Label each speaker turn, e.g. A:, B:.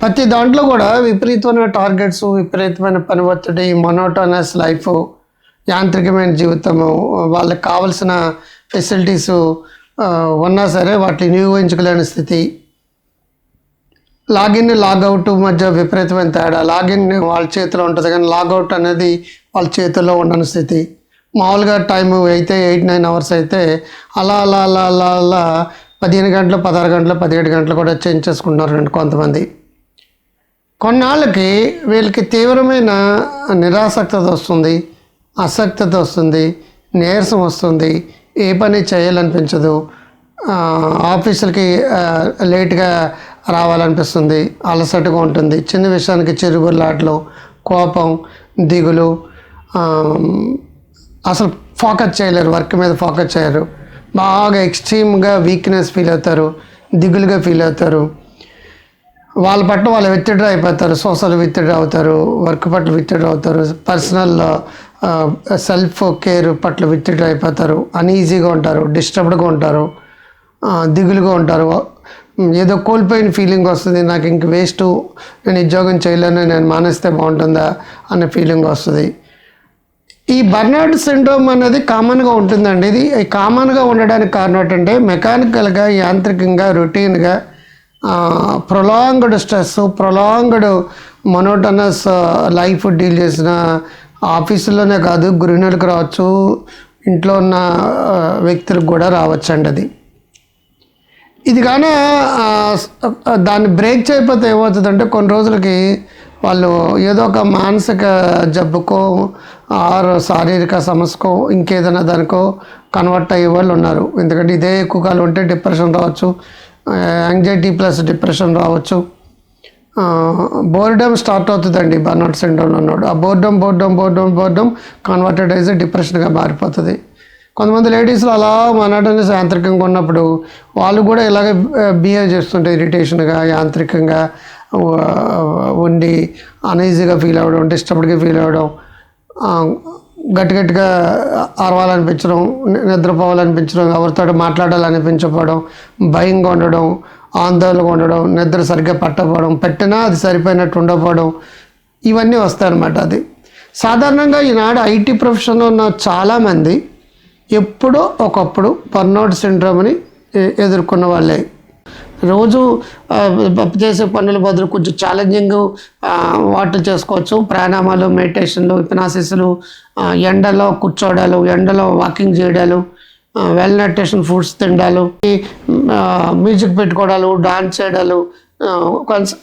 A: ప్రతి దాంట్లో కూడా విపరీతమైన టార్గెట్స్ విపరీతమైన పని ఒత్తిడి మొనోటోనస్ లైఫ్ యాంత్రికమైన జీవితము వాళ్ళకి కావలసిన ఫెసిలిటీస్ ఉన్నా సరే వాటిని వినియోగించుకోలేని స్థితి. లాగిన్ లాగౌట్ మధ్య విపరీతమైన తేడా. లాగిన్ వాళ్ళ చేతిలో ఉంటుంది కానీ లాగౌట్ అనేది వాళ్ళ చేతిలో ఉండని స్థితి. మామూలుగా టైం అయితే ఎయిట్ నైన్ అవర్స్ అయితే అలా అలా అలా అలా అలా పదిహేను గంటలు పదహారు గంటలు పదిహేడు గంటలు కూడా చేంజ్ చేసుకుంటున్నారు కొంతమంది. కొన్నాళ్ళకి వీళ్ళకి తీవ్రమైన నిరాసక్తత వస్తుంది అసక్తత వస్తుంది నీరసం వస్తుంది ఏ పని చేయాలనిపించదు. ఆఫీసులకి లేట్గా రావాలనిపిస్తుంది అలసటగా ఉంటుంది. చిన్న విషయానికి చిరుగులాట్లు కోపం దిగులు అసలు ఫోకస్ చేయలేరు వర్క్ మీద ఫోకస్ చేయరు. బాగా ఎక్స్ట్రీమ్గా వీక్నెస్ ఫీల్ అవుతారు దిగులుగా ఫీల్ అవుతారు. వాళ్ళ పట్ల వాళ్ళు విత్డ్రా అయిపోతారు సోషల్ విత్డ్రా అవుతారు వర్క్ పట్ల విత్డ్రా అవుతారు పర్సనల్ సెల్ఫ్ కేర్ పట్ల విత్డ్రా అయిపోతారు అన్ఈజీగా ఉంటారు డిస్టర్బ్డ్గా ఉంటారు దిగులుగా ఉంటారు. ఏదో కోల్పోయిన ఫీలింగ్ వస్తుంది నాకు ఇంక వేస్ట్ నేను ఉద్యోగం చేయలేను నేను మానేస్తే బాగుంటుందా అనే ఫీలింగ్ వస్తుంది. ఈ బర్నార్డ్ సిండ్రోమ్ అనేది కామన్గా ఉంటుందండి. ఇది కామన్గా ఉండడానికి కారణం ఏంటంటే మెకానికల్గా యాంత్రికంగా రొటీన్గా prolonged stress prolonged monotonous life deal చేసిన ఆఫీసులోనే కాదు గృహిణులకు రావచ్చు ఇంట్లో ఉన్న వ్యక్తులకు కూడా రావచ్చండి అది. ఇది కానీ దాన్ని బ్రేక్ చేయకపోతే ఏమవుతుందంటే కొన్ని రోజులకి వాళ్ళు ఏదో ఒక మానసిక జబ్బుకో ఆర్ శారీరక సమస్యకో ఇంకేదైనా దానికో కన్వర్ట్ అయ్యే వాళ్ళు ఉన్నారు. ఎందుకంటే ఇదే ఎక్కువ కాలం ఉంటే డిప్రెషన్ రావచ్చు యాంగ్జైటీ ప్లస్ డిప్రెషన్ రావచ్చు. బోర్డమ్ స్టార్ట్ అవుతుందండి బర్నౌట్ సిండ్రోమ్ అన్నాడు. ఆ boredom boredom boredom boredom converted అయితే డిప్రెషన్గా మారిపోతుంది. కొంతమంది లేడీస్లో అలా మనటనే యాంత్రికంగా ఉన్నప్పుడు వాళ్ళు కూడా ఇలాగే బిహేవ్ చేస్తుంటే ఇరిటేషన్గా యాంత్రికంగా ఉండి అనీజీగా ఫీల్ అవ్వడం డిస్టర్బ్డ్గా ఫీల్ అవ్వడం గట్టి గట్టిగా అరవాలనిపించడం నిద్రపోవాలనిపించడం ఎవరితో మాట్లాడాలనిపించకపోవడం భయంగా ఉండడం ఆందోళనగా ఉండడం నిద్ర సరిగ్గా పట్టకపోవడం పెట్టినా అది సరిపోయినట్టు ఉండకపోవడం ఇవన్నీ వస్తాయన్నమాట అది. సాధారణంగా ఈనాడు ఐటీ ప్రొఫెషన్లో ఉన్న చాలామంది ఎప్పుడో ఒకప్పుడు బర్నౌట్ సిండ్రోమ్ని ఎదుర్కొన్న వాళ్ళే. రోజు చేసే పనుల బదులు కొంచెం ఛాలెంజింగ్ వాటర్ చేసుకోవచ్చు. ప్రాణాయామాలు మెడిటేషన్లు విపనాసిస్లు ఎండలో కూర్చోడాలు ఎండలో వాకింగ్ చేయడాలు వెల్ న్యూట్రిషన్ ఫుడ్స్ తినడాలు మ్యూజిక్ పెట్టుకోవడాలు డాన్స్ చేయడాలు కొంచెం